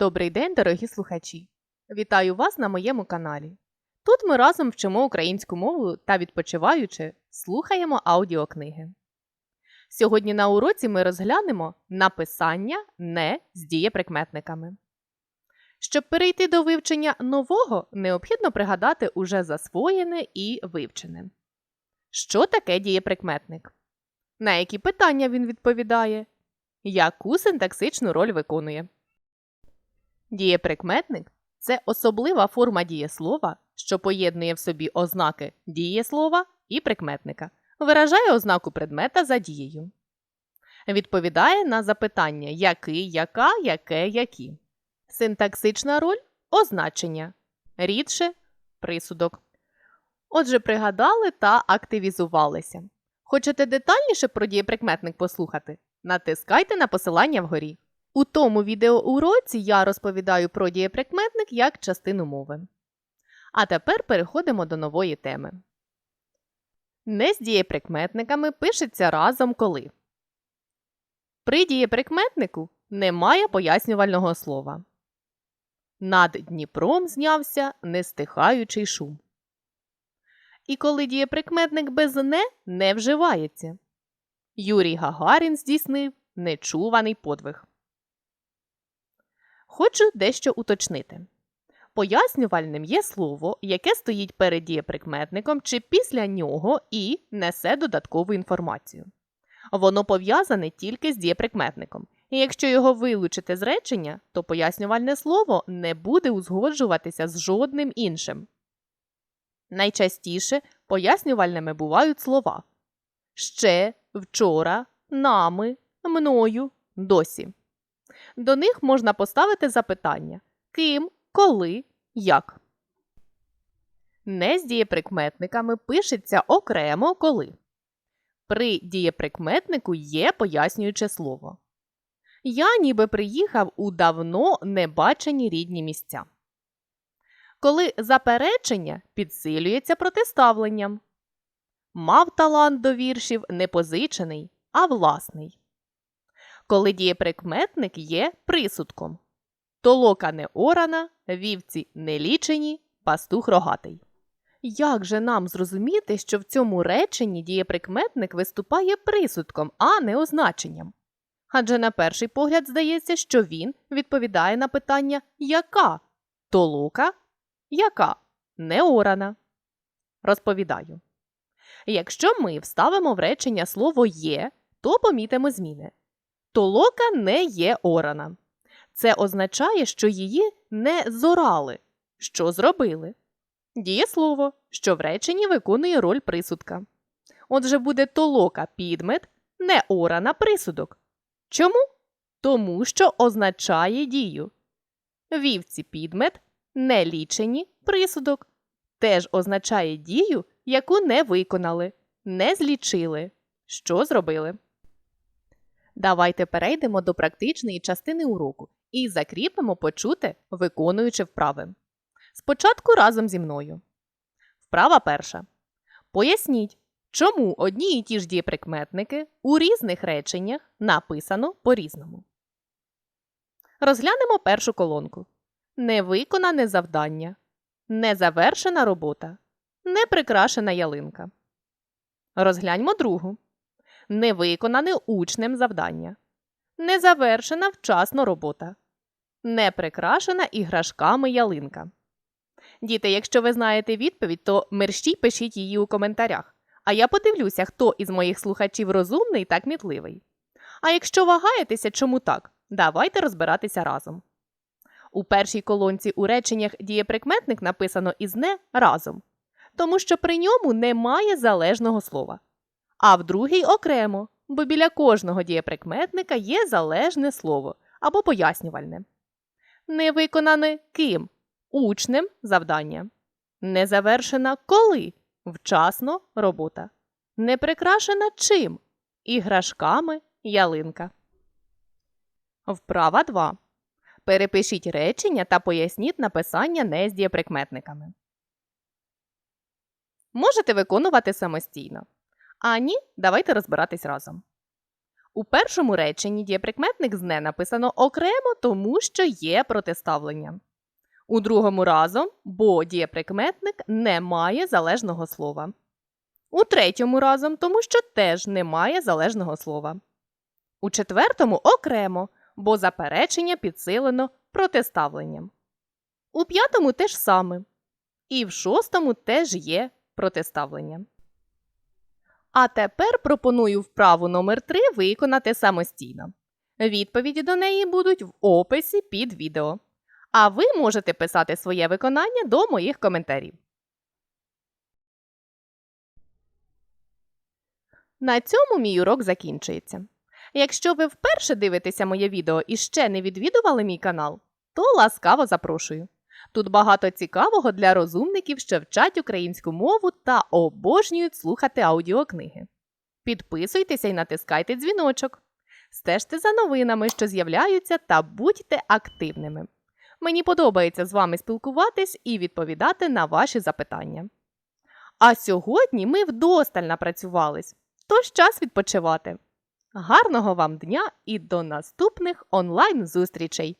Добрий день, дорогі слухачі! Вітаю вас на моєму каналі. Тут ми разом вчимо українську мову та відпочиваючи, слухаємо аудіокниги. Сьогодні на уроці ми розглянемо написання не з дієприкметниками. Щоб перейти до вивчення нового, необхідно пригадати уже засвоєне і вивчене. Що таке дієприкметник? На які питання він відповідає? Яку синтаксичну роль виконує? Дієприкметник це особлива форма дієслова, що поєднує в собі ознаки дієслова і прикметника, виражає ознаку предмета за дією. Відповідає на запитання який, яка, яке, які. Синтаксична роль означення. Рідше присудок. Отже, пригадали та активізувалися. Хочете детальніше про дієприкметник послухати? Натискайте на посилання вгорі. У тому відеоуроці я розповідаю про дієприкметник як частину мови. А тепер переходимо до нової теми. Не з дієприкметниками пишеться разом коли. При дієприкметнику немає пояснювального слова. Над Дніпром знявся нестихаючий шум. І коли дієприкметник без не не вживається. Юрій Гагарін здійснив нечуваний подвиг. Хочу дещо уточнити. Пояснювальним є слово, яке стоїть перед дієприкметником чи після нього і несе додаткову інформацію. Воно пов'язане тільки з дієприкметником, і якщо його вилучити з речення, то пояснювальне слово не буде узгоджуватися з жодним іншим. Найчастіше пояснювальними бувають слова ще, вчора, нами, мною, досі. До них можна поставити запитання ким, коли, як. Не з дієприкметниками пишеться окремо коли. При дієприкметнику є пояснююче слово. Я ніби приїхав у давно небачені рідні місця. Коли заперечення підсилюється протиставленням. Мав талант до віршів не позичений, а власний коли дієприкметник є присудком. Толока не орана, вівці не лічені, пастух рогатий. Як же нам зрозуміти, що в цьому реченні дієприкметник виступає присудком, а не означенням? Адже на перший погляд здається, що він відповідає на питання яка? Толока? Яка? Не орана. Розповідаю. Якщо ми вставимо в речення слово є, то помітимо зміни. Толока не є орана. Це означає, що її не зорали. Що зробили? Дієслово, що в реченні виконує роль присудка. Отже, буде толока підмет, не орана присудок. Чому? Тому що означає дію. Вівці підмет не лічені присудок. Теж означає дію, яку не виконали, не злічили. Що зробили? Давайте перейдемо до практичної частини уроку і закріпимо почуте, виконуючи вправи. Спочатку разом зі мною. Вправа перша. Поясніть, чому одні і ті ж дієприкметники у різних реченнях написано по-різному. Розглянемо першу колонку. Невиконане завдання. Незавершена робота. Неприкрашена ялинка. Розгляньмо другу не виконане учнем завдання, не завершена вчасно робота, не прикрашена іграшками ялинка. Діти, якщо ви знаєте відповідь, то мерщій пишіть її у коментарях. А я подивлюся, хто із моїх слухачів розумний та кмітливий. А якщо вагаєтеся, чому так, давайте розбиратися разом. У першій колонці у реченнях дієприкметник написано із не разом, тому що при ньому немає залежного слова а в другій окремо, бо біля кожного дієприкметника є залежне слово або пояснювальне. Не виконане ким учнем завдання. Не завершена коли вчасно робота. Не прикрашена чим іграшками ялинка. Вправа 2. Перепишіть речення та поясніть написання не з дієприкметниками. Можете виконувати самостійно. А ні, давайте розбиратись разом. У першому реченні дієприкметник з не написано окремо, тому що є протиставлення. У другому разом, бо дієприкметник не має залежного слова. У третьому разом, тому що теж немає залежного слова. У четвертому окремо, бо заперечення підсилено протиставленням. У п'ятому теж саме. І в шостому теж є протиставлення. А тепер пропоную вправу номер 3 виконати самостійно. Відповіді до неї будуть в описі під відео. А ви можете писати своє виконання до моїх коментарів. На цьому мій урок закінчується. Якщо ви вперше дивитеся моє відео і ще не відвідували мій канал, то ласкаво запрошую. Тут багато цікавого для розумників, що вчать українську мову та обожнюють слухати аудіокниги. Підписуйтеся і натискайте дзвіночок. Стежте за новинами, що з'являються, та будьте активними. Мені подобається з вами спілкуватись і відповідати на ваші запитання. А сьогодні ми вдосталь напрацювались, тож час відпочивати. Гарного вам дня і до наступних онлайн-зустрічей!